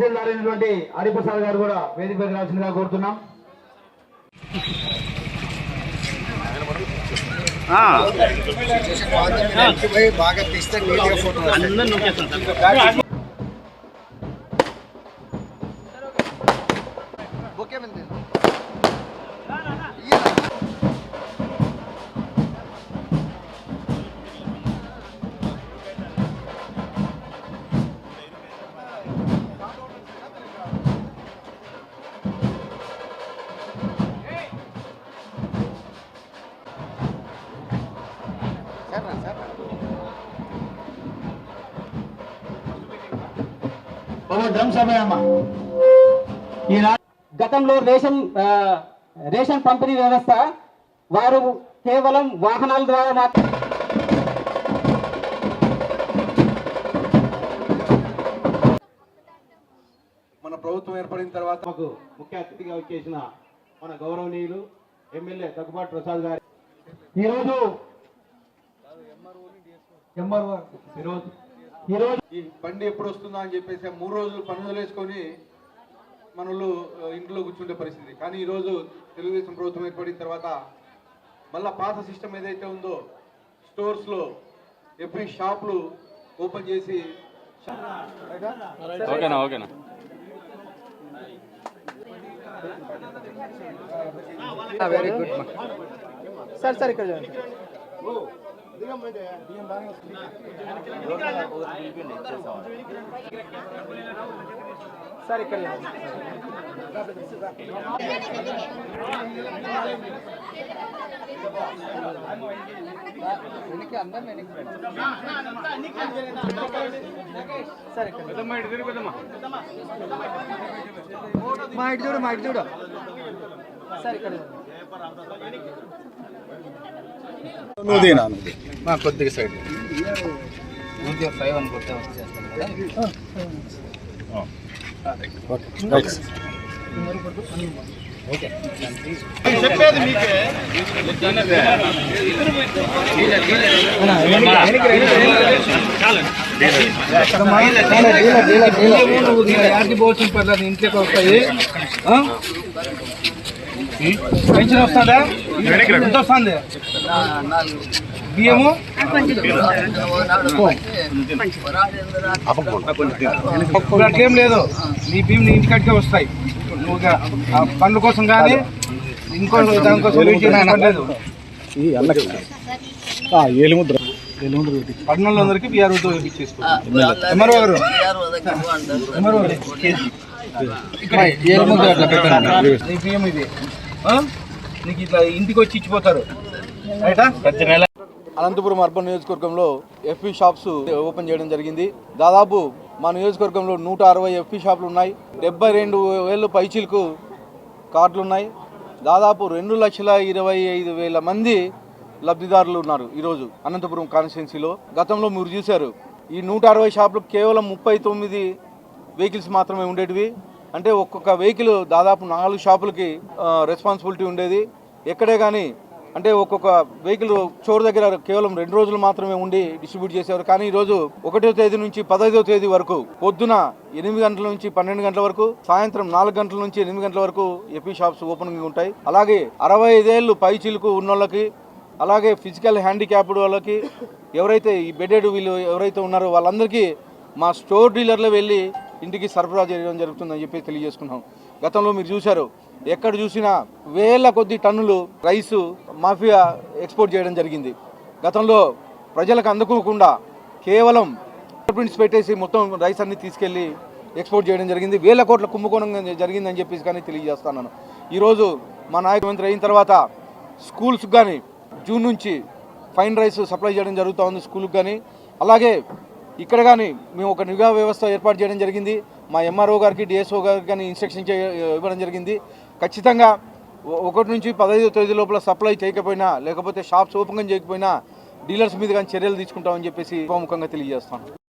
ఉన్నటువంటి హరిప్రసాద్ గారు కూడా వేదికపైకి రావాల్సిందిగా కోరుతున్నాం. బాగా తీస్తే నీట్గా ఫోటో గతంలో రేషన్ రేషన్ పంపిణీ వ్యవస్థ వారు కేవలం వాహనాల ద్వారా మాత్రం మన ప్రభుత్వం ఏర్పడిన తర్వాత మాకు ముఖ్య అతిథిగా వచ్చేసిన మన గౌరవనీయులు ఎమ్మెల్యే దగ్గుబాటి ప్రసాద్ గారు ఈరోజు ఎంఆర్ఓ ఈరోజు ఈరోజు ఈ బండి ఎప్పుడు వస్తుందా అని చెప్పేసి ఆ మూడు రోజులు పనులు వేసుకొని మనలు ఇంట్లో కూర్చుండే పరిస్థితి. కానీ ఈరోజు తెలుగుదేశం ప్రభుత్వం ఏర్పడిన తర్వాత మళ్ళా పాత సిస్టమ్ ఏదైతే ఉందో స్టోర్స్లో ఎవ్రీ షాపులు ఓపెన్ చేసి ఓకేనా ఓకేనా? వెరీ గుడ్ సార్ సార్ ఇక్కడ చూడండి. సార్ ఇక్కడ చూడండి వెనక్కి అందరం వెనక్కి సార్ ఇక్కడ మా ఇటు చూడు మా ఇటు చూడు సార్ ఇక్కడ మా కొద్దిగా సైడ్. ఊరికే ఫైవ్ అని కొట్టే వచ్చేస్తాను కదా. యాడికి పోవచ్చు పర్లేదు ఇంట్లోకి వస్తాయి. ఆ? పెన్షన్ వస్తుందా? ఎంత వస్తుంది? బియ్యము? అట్లేం లేదు. నీ బియ్యం నీ ఇంటికాడికే వస్తాయి. నువ్వు పండ్ల కోసం కానీ ఇంకో దానికోసం వెయిట్ చేసిన పని లేదు. పద్నాలుగు వందలకి బీఆర్తో ఇచ్చేసుకో ఎంఆర్ఓ గారు. ఎంఆర్ఓ గారు ఇక్కడ ఏలుముద్ర అట్లా ఇది? నీకు ఇట్లా ఇంటికి వచ్చి ఇచ్చిపోతారు. రైటా? అనంతపురం అర్బన్ నియోజకవర్గంలో ఎఫ్పి షాప్స్ ఓపెన్ చేయడం జరిగింది. దాదాపు మా నియోజకవర్గంలో నూట అరవై ఎఫ్పి షాపులు ఉన్నాయి. డెబ్బై రెండు వేలు పైచీలకు కార్డులు ఉన్నాయి దాదాపు రెండు లక్షల ఇరవై ఐదు వేల మంది లబ్ధిదారులు ఉన్నారు ఈరోజు అనంతపురం కాన్స్టిట్యున్సీలో. గతంలో మీరు చూశారు ఈ నూట అరవై షాపులు కేవలం ముప్పై తొమ్మిది వెహికల్స్ మాత్రమే ఉండేటివి. అంటే ఒక్కొక్క వెహికల్ దాదాపు నాలుగు షాపులకి రెస్పాన్సిబిలిటీ ఉండేది. ఎక్కడే కానీ అంటే ఒక్కొక్క వెహికల్ చోరు దగ్గర కేవలం రెండు రోజులు మాత్రమే ఉండి డిస్ట్రిబ్యూట్ చేసేవారు. కానీ ఈరోజు ఒకటో తేదీ నుంచి పదహైదో తేదీ వరకు పొద్దున ఎనిమిది గంటల నుంచి పన్నెండు గంటల వరకు సాయంత్రం నాలుగు గంటల నుంచి ఎనిమిది గంటల వరకు ఎపీ షాప్స్ ఓపెనింగ్ ఉంటాయి. అలాగే అరవై ఐదేళ్ళు పై చిలుకు ఉన్నోళ్ళకి అలాగే ఫిజికల్ హ్యాండిక్యాప్డ్ వాళ్ళకి ఎవరైతే ఈ బెడెడ్ వీళ్ళు ఎవరైతే ఉన్నారో వాళ్ళందరికీ మా స్టోర్ డీలర్లో వెళ్ళి ఇంటికి సరఫరా చేయడం జరుగుతుందని చెప్పి తెలియజేసుకున్నాం. గతంలో మీరు చూశారు ఎక్కడ చూసినా వేల కొద్ది టన్నులు రైసు మాఫియా ఎక్స్పోర్ట్ చేయడం జరిగింది. గతంలో ప్రజలకు అందుకోకుండా కేవలం ప్రింట్స్ పెట్టేసి మొత్తం రైస్ అన్ని తీసుకెళ్ళి ఎక్స్పోర్ట్ చేయడం జరిగింది. వేల కోట్ల కుంభకోణం జరిగిందని చెప్పేసి కానీ తెలియజేస్తున్నాను. ఈరోజు మా నాయక మంత్రి అయిన తర్వాత స్కూల్స్ కానీ జూన్ నుంచి ఫైన్ రైస్ సప్లై చేయడం జరుగుతూ ఉంది స్కూల్కి కానీ. అలాగే ఇక్కడ కానీ మేము ఒక నిఘా వ్యవస్థ ఏర్పాటు చేయడం జరిగింది. మా ఎంఆర్ఓ గారికి డిఎస్ఓ గారికి కానీ ఇన్స్ట్రక్షన్ ఇవ్వడం జరిగింది. ఖచ్చితంగా ఒకటి నుంచి పదహైదు తేదీ లోపల సప్లై చేయకపోయినా లేకపోతే షాప్స్ ఓపెన్ చేయకపోయినా డీలర్స్ మీద కానీ చర్యలు తీసుకుంటామని చెప్పేసి ముఖంగా తెలియజేస్తాను